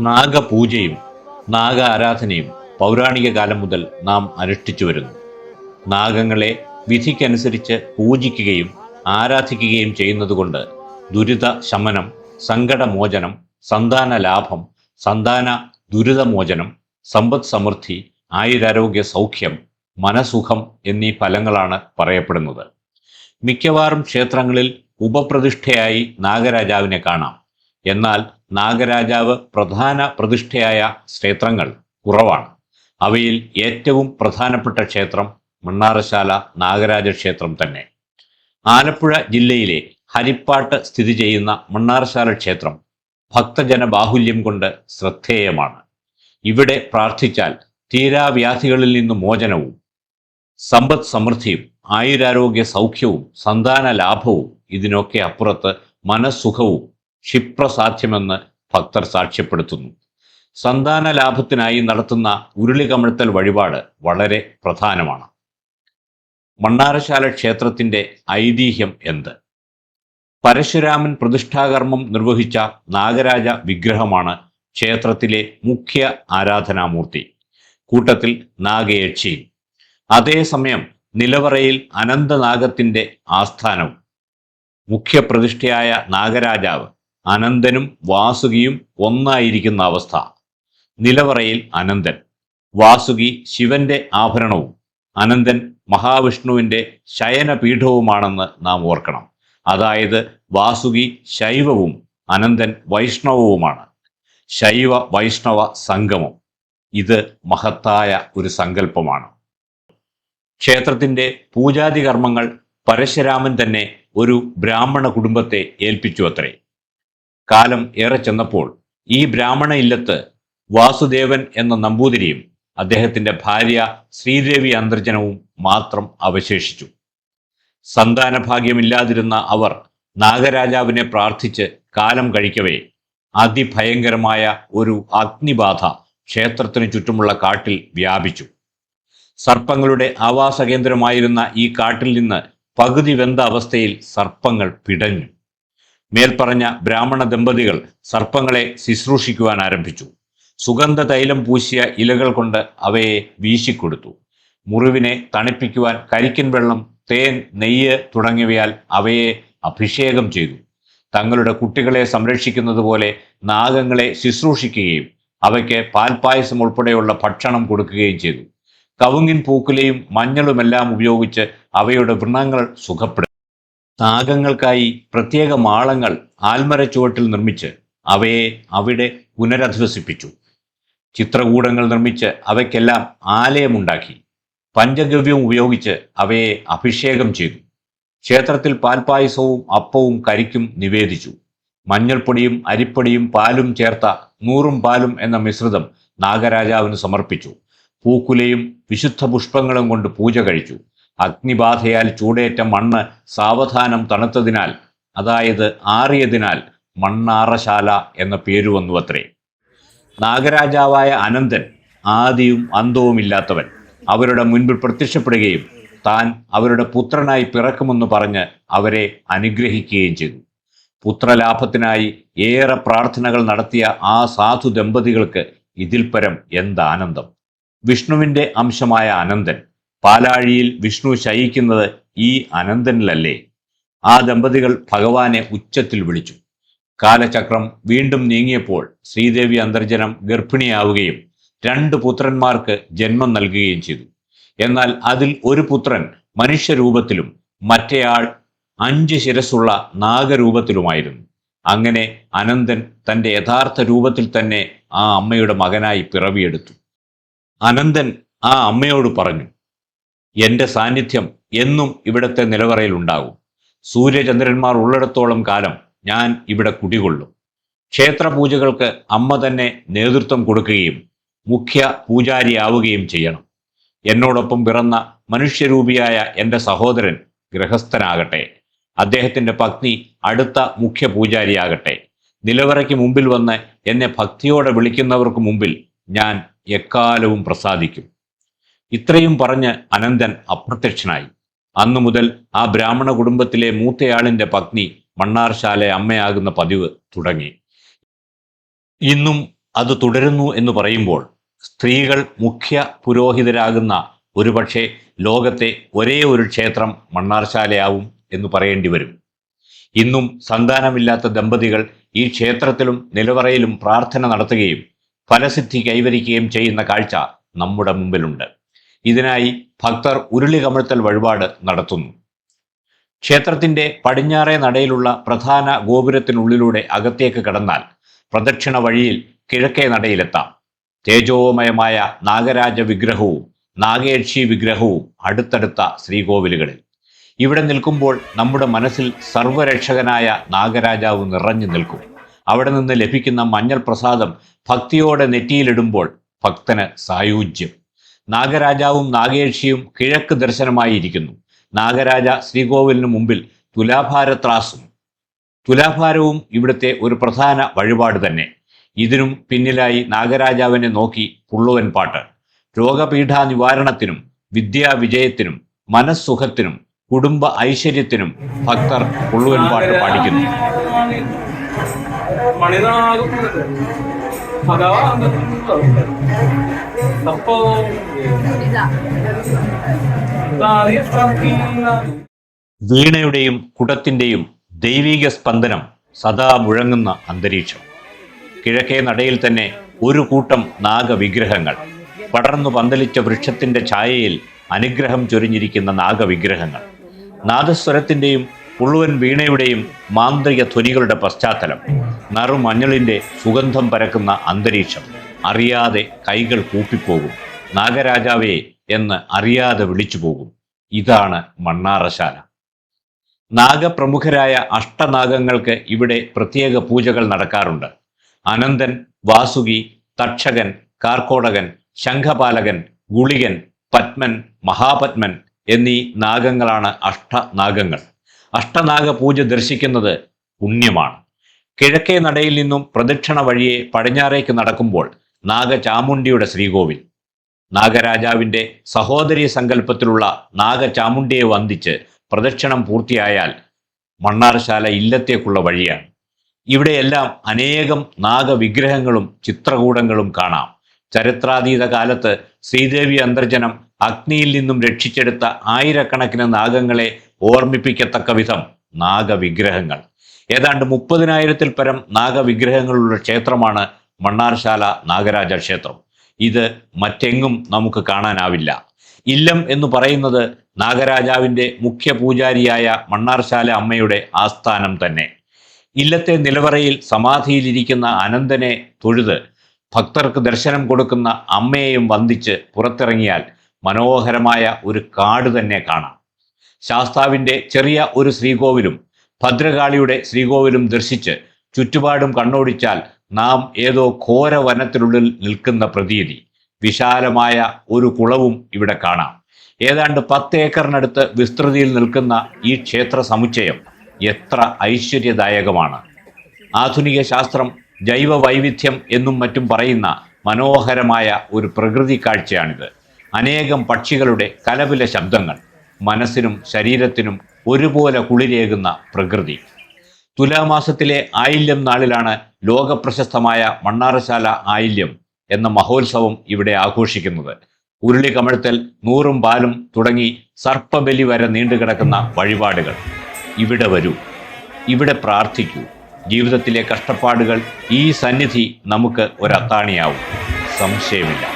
നാഗപൂജയും നാഗ ആരാധനയും പൗരാണിക കാലം മുതൽ നാം അനുഷ്ഠിച്ചു വരുന്നു. നാഗങ്ങളെ വിധിക്കനുസരിച്ച് പൂജിക്കുകയും ആരാധിക്കുകയും ചെയ്യുന്നതുകൊണ്ട് ദുരിത ശമനം സങ്കടമോചനം സന്താന ലാഭം സന്താന ദുരിതമോചനം സമ്പദ് സമൃദ്ധി ആയുരാരോഗ്യ സൗഖ്യം മനസുഖം എന്നീ ഫലങ്ങളാണ് പറയപ്പെടുന്നത്. മിക്കവാറും ക്ഷേത്രങ്ങളിൽ ഉപപ്രതിഷ്ഠയായി നാഗരാജാവിനെ കാണാം. എന്നാൽ നാഗരാജാവ് പ്രധാന പ്രതിഷ്ഠയായ ക്ഷേത്രങ്ങൾ കുറവാണ്. അവയിൽ ഏറ്റവും പ്രധാനപ്പെട്ട ക്ഷേത്രം മണ്ണാറശാല നാഗരാജ ക്ഷേത്രം തന്നെ. ആലപ്പുഴ ജില്ലയിലെ ഹരിപ്പാട്ട് സ്ഥിതി ചെയ്യുന്ന മണ്ണാറശാല ക്ഷേത്രം ഭക്തജന ബാഹുല്യം കൊണ്ട് ശ്രദ്ധേയമാണ്. ഇവിടെ പ്രാർത്ഥിച്ചാൽ തീരാവ്യാധികളിൽ നിന്ന് മോചനവും സമ്പദ് സമൃദ്ധിയും ആയുരാരോഗ്യ സൗഖ്യവും സന്താന ലാഭവും ഇതിനൊക്കെ അപ്പുറത്ത് മനസ്സുഖവും ക്ഷിപ്രസാധ്യമെന്ന് ഭക്തർ സാക്ഷ്യപ്പെടുത്തുന്നു. സന്താന ലാഭത്തിനായി നടത്തുന്ന ഉരുളികമഴ്ത്തൽ വഴിപാട് വളരെ പ്രധാനമാണ്. മണ്ണാരശാല ക്ഷേത്രത്തിന്റെ ഐതിഹ്യം എന്ത്? പരശുരാമൻ പ്രതിഷ്ഠാകർമ്മം നിർവഹിച്ച നാഗരാജ വിഗ്രഹമാണ് ക്ഷേത്രത്തിലെ മുഖ്യ ആരാധനാമൂർത്തി. കൂട്ടത്തിൽ നാഗയക്ഷിയും. അതേസമയം നിലവറയിൽ അനന്തനാഗത്തിന്റെ ആസ്ഥാനവും മുഖ്യപ്രതിഷ്ഠയായ നാഗരാജാവ് അനന്തനും വാസുകിയും ഒന്നായിരിക്കുന്ന അവസ്ഥ. നിലവറയിൽ അനന്തൻ വാസുകി ശിവന്റെ ആഭരണവും അനന്തൻ മഹാവിഷ്ണുവിന്റെ ശയനപീഠവുമാണെന്ന് നാം ഓർക്കണം. അതായത് വാസുകി ശൈവവും അനന്തൻ വൈഷ്ണവവുമാണ്. ശൈവ വൈഷ്ണവ സംഗമം. ഇത് മഹത്തായ ഒരു സങ്കല്പമാണ്. ക്ഷേത്രത്തിന്റെ പൂജാതി കർമ്മങ്ങൾ പരശുരാമൻ തന്നെ ഒരു ബ്രാഹ്മണ കുടുംബത്തെ ഏൽപ്പിച്ചു അത്രേ. കാലം ഏറെ ചെന്നപ്പോൾ ഈ ബ്രാഹ്മണ ഇല്ലത്ത് വാസുദേവൻ എന്ന നമ്പൂതിരിയും അദ്ദേഹത്തിന്റെ ഭാര്യ ശ്രീദേവി അന്തർജനവും മാത്രം അവശേഷിച്ചു. സന്താനഭാഗ്യമില്ലാതിരുന്ന അവർ നാഗരാജാവിനെ പ്രാർത്ഥിച്ച് കാലം കഴിക്കവേ അതിഭയങ്കരമായ ഒരു അഗ്നിബാധ ക്ഷേത്രത്തിനു ചുറ്റുമുള്ള കാട്ടിൽ വ്യാപിച്ചു. സർപ്പങ്ങളുടെ ആവാസ കേന്ദ്രമായിരുന്ന ഈ കാട്ടിൽ നിന്ന് പകുതി വെന്ത അവസ്ഥയിൽ സർപ്പങ്ങൾ പിടഞ്ഞു. മേൽപ്പറഞ്ഞ ബ്രാഹ്മണ ദമ്പതികൾ സർപ്പങ്ങളെ ശുശ്രൂഷിക്കുവാൻ ആരംഭിച്ചു. സുഗന്ധ തൈലം പൂശിയ ഇലകൾ കൊണ്ട് അവയെ വീശിക്കൊടുത്തു. മുറിവിനെ തണുപ്പിക്കുവാൻ കരിക്കൻ വെള്ളം തേൻ നെയ്യ് തുടങ്ങിയവയാൽ അവയെ അഭിഷേകം ചെയ്തു. തങ്ങളുടെ കുട്ടികളെ സംരക്ഷിക്കുന്നത് പോലെ നാഗങ്ങളെ ശുശ്രൂഷിക്കുകയും അവയ്ക്ക് പാൽപ്പായസം ഉൾപ്പെടെയുള്ള ഭക്ഷണം കൊടുക്കുകയും ചെയ്തു. കവുങ്ങിൻ പൂക്കുലയും മഞ്ഞളുമെല്ലാം ഉപയോഗിച്ച് അവയുടെ വൃണങ്ങൾ സുഖപ്പെടും നാഗങ്ങൾക്കായി പ്രത്യേക മാളങ്ങൾ ആൽമര ചുവട്ടിൽ നിർമ്മിച്ച് അവയെ അവിടെ പുനരധിവസിപ്പിച്ചു. ചിത്രകൂടങ്ങൾ നിർമ്മിച്ച് അവയ്ക്കെല്ലാം ആലയമുണ്ടാക്കി. പഞ്ചഗവ്യവും ഉപയോഗിച്ച് അവയെ അഭിഷേകം ചെയ്തു. ക്ഷേത്രത്തിൽ പാൽപായസവും അപ്പവും കരിക്കും നിവേദിച്ചു. മഞ്ഞൾപ്പൊടിയും അരിപ്പൊടിയും പാലും ചേർത്ത നൂറും പാലും എന്ന മിശ്രിതം നാഗരാജാവിന് സമർപ്പിച്ചു. പൂക്കുലയും വിശുദ്ധ പുഷ്പങ്ങളും കൊണ്ട് പൂജ കഴിച്ചു. അഗ്നിബാധയാൽ ചൂടേറ്റ മണ്ണ് സാവധാനം തണുത്തതിനാൽ അതായത് ആറിയതിനാൽ മണ്ണാറശാല എന്ന പേരു വന്നു അത്രേ നാഗരാജാവായ അനന്തൻ ആദിയും അന്തവുമില്ലാത്തവൻ അവരുടെ മുൻപിൽ പ്രത്യക്ഷപ്പെടുകയും താൻ അവരുടെ പുത്രനായി പിറക്കുമെന്ന് പറഞ്ഞ് അവരെ അനുഗ്രഹിക്കുകയും ചെയ്തു. പുത്രലാഭത്തിനായി ഏറെ പ്രാർത്ഥനകൾ നടത്തിയ ആ സാധു ദമ്പതികൾക്ക് ഇതിൽപരം എന്താനന്ദം വിഷ്ണുവിന്റെ അംശമായ അനന്തൻ. പാലാഴിയിൽ വിഷ്ണു ശയിക്കുന്നത് ഈ അനന്തനിലല്ലേ? ആ ദമ്പതികൾ ഭഗവാനെ ഉച്ചത്തിൽ വിളിച്ചു. കാലചക്രം വീണ്ടും നീങ്ങിയപ്പോൾ ശ്രീദേവി അന്തർജനം ഗർഭിണിയാവുകയും രണ്ട് പുത്രന്മാർക്ക് ജന്മം നൽകുകയും ചെയ്തു. എന്നാൽ അതിൽ ഒരു പുത്രൻ മനുഷ്യരൂപത്തിലും മറ്റേയാൾ അഞ്ച് ശിരസുള്ള നാഗരൂപത്തിലുമായിരുന്നു. അങ്ങനെ അനന്തൻ തന്റെ യഥാർത്ഥ രൂപത്തിൽ തന്നെ ആ അമ്മയുടെ മകനായി പിറവിയെടുത്തു. അനന്തൻ ആ അമ്മയോട് പറഞ്ഞു എന്റെ സാന്നിധ്യം എന്നും ഇവിടത്തെ നിലവറയിൽ ഉണ്ടാകും. സൂര്യചന്ദ്രന്മാർ ഉള്ളിടത്തോളം കാലം ഞാൻ ഇവിടെ കുടികൊള്ളും. ക്ഷേത്ര ക്ഷേത്രപൂജകൾക്ക് അമ്മ തന്നെ നേതൃത്വം കൊടുക്കുകയും മുഖ്യ പൂജാരിയാവുകയും ചെയ്യണം. എന്നോടൊപ്പം പിറന്ന മനുഷ്യരൂപിയായ എന്റെ സഹോദരൻ ഗൃഹസ്ഥനാകട്ടെ. അദ്ദേഹത്തിന്റെ പത്നി അടുത്ത മുഖ്യ പൂജാരിയാകട്ടെ. നിലവറയ്ക്ക് മുമ്പിൽ വന്ന് എന്നെ ഭക്തിയോടെ വിളിക്കുന്നവർക്ക് മുമ്പിൽ ഞാൻ എക്കാലവും പ്രസാദിക്കും. ഇത്രയും പറഞ്ഞ് അനന്തൻ അപ്രത്യക്ഷനായി. അന്നു മുതൽ ആ ബ്രാഹ്മണ കുടുംബത്തിലെ മൂത്തയാളിന്റെ പത്നി മണ്ണാർശാല അമ്മയാകുന്ന പതിവ് തുടങ്ങി. ഇന്നും അത് തുടരുന്നു എന്ന് പറയുമ്പോൾ സ്ത്രീകൾ മുഖ്യ പുരോഹിതരാകുന്ന ഒരുപക്ഷെ ലോകത്തെ ഒരേ ഒരു ക്ഷേത്രം മണ്ണാർശാലയാവും എന്ന് പറയേണ്ടി വരും. ഇന്നും സന്താനമില്ലാത്ത ദമ്പതികൾ ഈ ക്ഷേത്രത്തിലും നിലവറയിലും പ്രാർത്ഥന നടത്തുകയും ഫലസിദ്ധി കൈവരിക്കുകയും ചെയ്യുന്ന കാഴ്ച നമ്മുടെ മുമ്പിലുണ്ട്. ഇതിനായി ഭക്തർ ഉരുളി കമഴ്ത്തൽ വഴിപാട് നടത്തുന്നു. ക്ഷേത്രത്തിന്റെ പടിഞ്ഞാറേ നടയിലുള്ള പ്രധാന ഗോപുരത്തിനുള്ളിലൂടെ അകത്തേക്ക് കടന്നാൽ പ്രദക്ഷിണ വഴിയിൽ കിഴക്കേ നടയിലെത്താം. തേജോമയമായ നാഗരാജ വിഗ്രഹവും നാഗേക്ഷി വിഗ്രഹവും അടുത്തടുത്ത ശ്രീകോവിലുകളിൽ. ഇവിടെ നിൽക്കുമ്പോൾ നമ്മുടെ മനസ്സിൽ സർവരക്ഷകനായ നാഗരാജാവ് നിറഞ്ഞു നിൽക്കും. അവിടെ നിന്ന് ലഭിക്കുന്ന മഞ്ഞൾ പ്രസാദം ഭക്തിയോടെ നെറ്റിയിലിടുമ്പോൾ ഭക്തന് സായുജ്യം. നാഗരാജാവും നാഗേഷിയും കിഴക്ക് ദർശനമായിരിക്കുന്നു. നാഗരാജ ശ്രീകോവിലിന് മുമ്പിൽ തുലാഭാരത്രാസും. തുലാഭാരവും ഇവിടുത്തെ ഒരു പ്രധാന വഴിപാട് തന്നെ. ഇതിനും പിന്നിലായി നാഗരാജാവിനെ നോക്കി പുള്ളുവൻ പാട്ട്. രോഗപീഠാ നിവാരണത്തിനും വിദ്യാവിജയത്തിനും മനസ്സുഖത്തിനും കുടുംബ ഐശ്വര്യത്തിനും ഭക്തർ പുള്ളുവൻ പാട്ട് പാടിക്കുന്നു. വീണയുടെയും കുടത്തിന്റെയും ദൈവീക സ്പന്ദനം സദാ മുഴങ്ങുന്ന അന്തരീക്ഷം. കിഴക്കേ നടയിൽ തന്നെ ഒരു കൂട്ടം നാഗവിഗ്രഹങ്ങൾ. പടർന്നു പന്തലിച്ച വൃക്ഷത്തിന്റെ ഛായയിൽ അനുഗ്രഹം ചൊരിഞ്ഞിരിക്കുന്ന നാഗവിഗ്രഹങ്ങൾ. നാദസ്വരത്തിന്റെയും പുള്ളുവൻ വീണയുടെയും മാന്ത്രിക ധ്വനികളുടെ പശ്ചാത്തലം നറു മഞ്ഞളിന്റെ സുഗന്ധം പരക്കുന്ന അന്തരീക്ഷം അറിയാതെ കൈകൾ കൂപ്പിപ്പോകും നാഗരാജാവേ എന്ന് അറിയാതെ വിളിച്ചു പോകും ഇതാണ് മണ്ണാറശാല. നാഗപ്രമുഖരായ അഷ്ടനാഗങ്ങൾക്ക് ഇവിടെ പ്രത്യേക പൂജകൾ നടക്കാറുണ്ട്. അനന്തൻ വാസുകി തക്ഷകൻ കാർക്കോടകൻ ശംഖപാലകൻ ഗുളികൻ പത്മൻ മഹാപത്മൻ എന്നീ നാഗങ്ങളാണ് അഷ്ടനാഗങ്ങൾ. അഷ്ടനാഗ പൂജ ദർശിക്കുന്നത് പുണ്യമാണ്. കിഴക്കേ നടയിൽ നിന്നും പ്രദക്ഷിണ വഴിയെ പടിഞ്ഞാറേക്ക് നടക്കുമ്പോൾ നാഗചാമുണ്ടിയുടെ ശ്രീകോവിൽ. നാഗരാജാവിന്റെ സഹോദരി സങ്കല്പത്തിലുള്ള നാഗചാമുണ്ടിയെ വന്ദിച്ച് പ്രദക്ഷിണം പൂർത്തിയായാൽ മണ്ണാർശാല ഇല്ലത്തേക്കുള്ള വഴിയാണ്. ഇവിടെയെല്ലാം അനേകം നാഗവിഗ്രഹങ്ങളും ചിത്രകൂടങ്ങളും കാണാം. ചരിത്രാതീത കാലത്ത് ശ്രീദേവി അന്തർജനം അഗ്നിയിൽ നിന്നും രക്ഷിച്ചെടുത്ത ആയിരക്കണക്കിന് നാഗങ്ങളെ ഓർമ്മിപ്പിക്കത്തക്ക വിധം നാഗവിഗ്രഹങ്ങൾ. ഏതാണ്ട് മുപ്പതിനായിരത്തിൽ പരം നാഗവിഗ്രഹങ്ങളുള്ള ക്ഷേത്രമാണ് മണ്ണാർശാല നാഗരാജ ക്ഷേത്രം. ഇത് മറ്റെങ്ങും നമുക്ക് കാണാനാവില്ല. ഇല്ലം എന്ന് പറയുന്നത് നാഗരാജാവിന്റെ മുഖ്യ പൂജാരിയായ മണ്ണാർശാല അമ്മയുടെ ആസ്ഥാനം തന്നെ. ഇല്ലത്തെ നിലവറയിൽ സമാധിയിലിരിക്കുന്ന അനന്തനെ തൊഴുത് ഭക്തർക്ക് ദർശനം കൊടുക്കുന്ന അമ്മയെയും വന്ദിച്ച് പുറത്തിറങ്ങിയാൽ മനോഹരമായ ഒരു കാട് തന്നെ കാണാം. ശാസ്താവിന്റെ ചെറിയ ഒരു ശ്രീകോവിലും ഭദ്രകാളിയുടെ ശ്രീകോവിലും ദർശിച്ച് ചുറ്റുപാടും കണ്ണോടിച്ചാൽ നാം ഏതോ ഘോര വനത്തിനുള്ളിൽ നിൽക്കുന്ന പ്രതീതി. വിശാലമായ ഒരു കുളവും ഇവിടെ കാണാം. ഏതാണ്ട് പത്ത് ഏക്കറിനടുത്ത് വിസ്തൃതിയിൽ നിൽക്കുന്ന ഈ ക്ഷേത്ര സമുച്ചയം എത്ര ഐശ്വര്യദായകമാണ്. ആധുനിക ശാസ്ത്രം ജൈവ വൈവിധ്യം എന്നും മറ്റും പറയുന്ന മനോഹരമായ ഒരു പ്രകൃതി കാഴ്ചയാണിത് അനേകം പക്ഷികളുടെ കലപില ശബ്ദങ്ങൾ മനസ്സിനും ശരീരത്തിനും ഒരുപോലെ കുളിരേകുന്ന പ്രകൃതി. തുലാമാസത്തിലെ ആയില്യം നാളിലാണ് ലോകപ്രശസ്തമായ മണ്ണാറശാല ആയില്യം എന്ന മഹോത്സവം ഇവിടെ ആഘോഷിക്കുന്നത്. ഉരുളി കമഴ്ത്തൽ നൂറും പാലും തുടങ്ങി സർപ്പബലി വരെ നീണ്ടുകിടക്കുന്ന വഴിപാടുകൾ. ഇവിടെ വരൂ ഇവിടെ പ്രാർത്ഥിക്കൂ. ജീവിതത്തിലെ കഷ്ടപ്പാടുകൾ ഈ സന്നിധി നമുക്ക് ഒരത്താണിയാവും. സംശയമില്ല.